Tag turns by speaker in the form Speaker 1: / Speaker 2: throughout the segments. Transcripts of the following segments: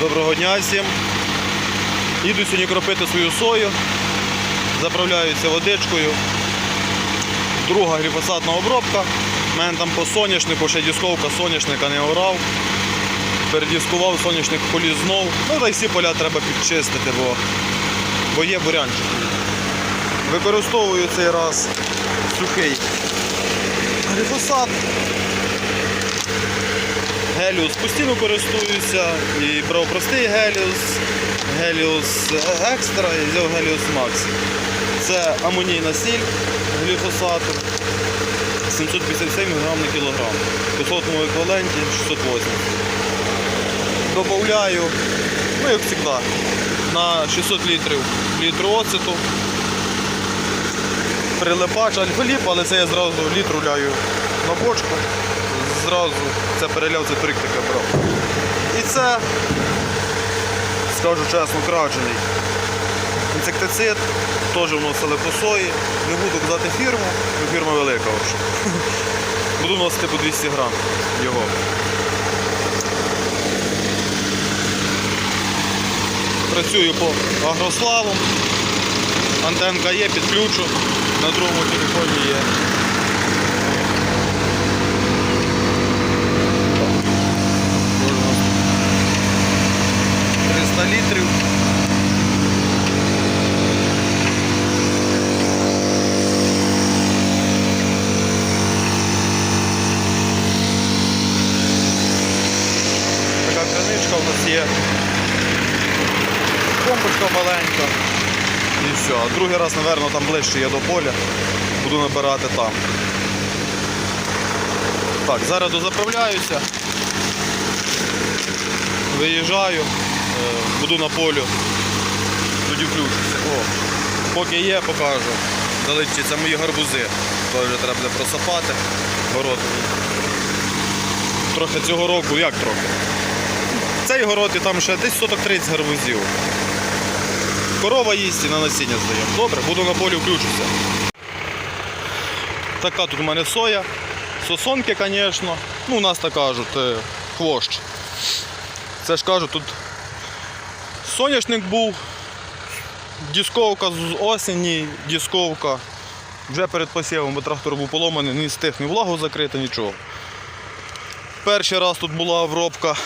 Speaker 1: Доброго дня всім. Їду сьогодні кропити свою сою. Заправляюся водичкою. Друга гліфосатна обробка. У мене там по соняшнику, ще дісковка соняшника не орав. Передіскував, соняшник поліз знов. Ну та й всі поля треба підчистити, бо, бо є бурянчик. Використовую цей раз сухий гліфосат. Геліус постійно користуюся і брав простий Геліус, Геліус Екстра і Геліус Макс. Це амонійна сіль гліфосату 757 грам на кілограм. В висотному еквіваленті 680. Добавляю, ну як завжди, на 600 літрів літру оцету. Прилипач альфа-ліп, але це я зразу літру ляю на бочку. Зразу це переляв, це трик таке брав. І це, скажу чесно, краджений. Інсектицид, теж вносили по сої. Не буду казати фірму, бо фірма велика вже. Буду вносити по 200 грам його. Працюю по агрославу. Антенка є, підключу. На другому телефоні є. Може, у нас 300 літрів. Така у нас є. Помпочка маленька. І все. А другий раз, напевно, там ближче є до поля. Буду набирати там. Так, зараз дозаправляюся. Виїжджаю, е, буду на полю. Тоді включуся. О, поки є, покажу. Далечі це мої гарбузи. Теж треба буде просапати. Город. Трохи цього року, як трохи? Цей город і там ще десь соток 30 гарбузів. Корова їсть і на насіння здаємо. Добре, буду на полі включуся. Така тут у мене соя. Сосонки, звісно. Ну, у нас так кажуть, е, хвощ. Це ж кажуть, тут соняшник був, дісковка з осені, дісковка. Вже перед посівом, бо трактор був поломаний, не встиг ні влагу закрити, нічого. Перший раз тут була обробка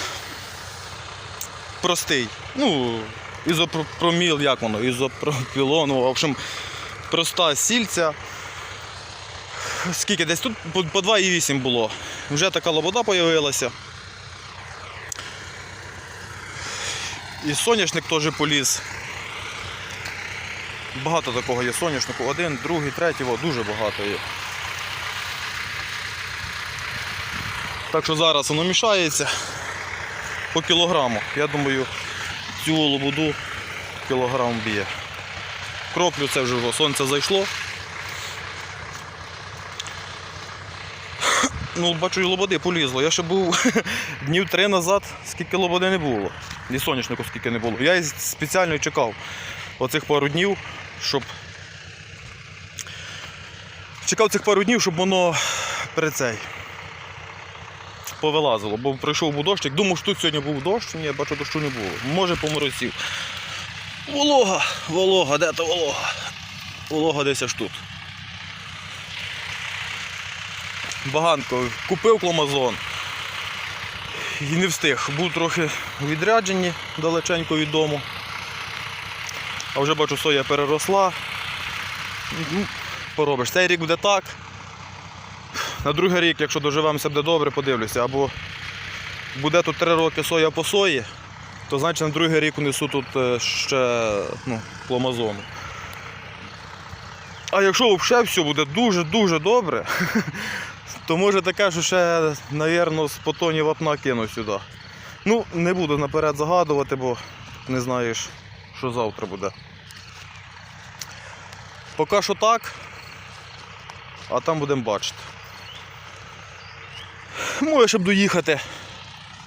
Speaker 1: простий. Ну, ізопроміл, як воно, ізопропілон, ну, в общем, проста сільця. Скільки десь тут по по 2,8 було. Вже така лобода з'явилася. І соняшник теж поліз. Багато такого є соняшнику. Один, другий, третій, о, дуже багато є. Так що зараз воно мішається по кілограму. Я думаю, цю лободу кілограм б'є. Кроплю це вже сонце зайшло. Ну, бачу, і лободи полізло. Я ще був днів три назад, скільки лободи не було. І соняшнику скільки не було. Я спеціально чекав оцих пару днів, щоб. Чекав цих пару днів, щоб воно при цей повилазило, бо прийшов був дощик. Думав, що тут сьогодні був дощ, ні, бачу, дощу не було. Може поморозів. Волога, волога, де то волога? Волога десь аж тут. Баганко купив кломазон і не встиг. Був трохи у відрядженні далеченько від дому. А вже бачу, соя переросла. Поробиш. Цей рік буде так. На другий рік, якщо доживемося, буде добре, подивлюся. Або буде тут три роки соя по сої, то значить на другий рік унесу тут е, ще ну, пломазону. А якщо взагалі все буде дуже-дуже добре, то може таке, що ще, мабуть, з потонів вапна кину сюди. Ну, не буду наперед загадувати, бо не знаєш, що завтра буде. Поки що так, а там будемо бачити. Може, щоб доїхати.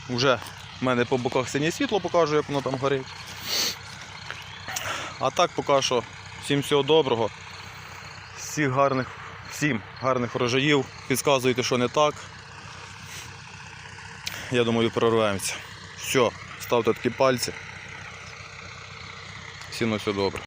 Speaker 1: Вже в мене по боках синє світло покажу, як воно там горить. А так поки що всім всього доброго. Всіх гарних, всім гарних врожаїв. Підказуйте, що не так. Я думаю, прорвемося. Все, ставте. такі пальці. Сіно все добре.